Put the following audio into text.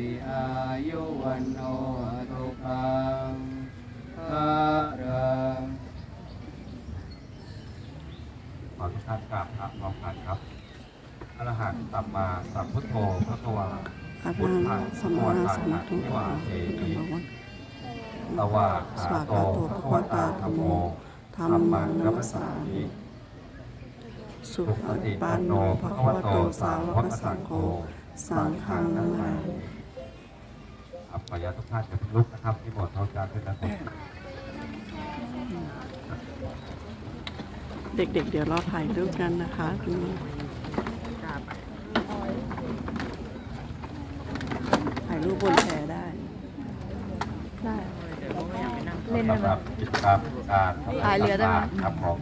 ริอายุวันโนทุขังภารังขอทุกท่านกราบพระพร้อมกันครับอรหันต์สัมมาสัมพุทโธพระตัวอาหังสัมมาสัมพุทโธวิวาเทพุทธภวันตวาสวากขาโตภควตาธรรมโมธรรมังนัมสสามิสุปฏิปันโนภควโตสาวกสังโฆสังฆังนามา มิอัปปยาทุกท่านจะลุกนะครับที่บทเขาจะขึ้นนะครับเด็กๆเดี๋ยวเราถ่ายรูปกันนะคะคุณถ่ายรูปบนแพได้ ได้ เล่นได้ไหม สำหรับกิจกรรมการพายเรือได้ไหม ครับผม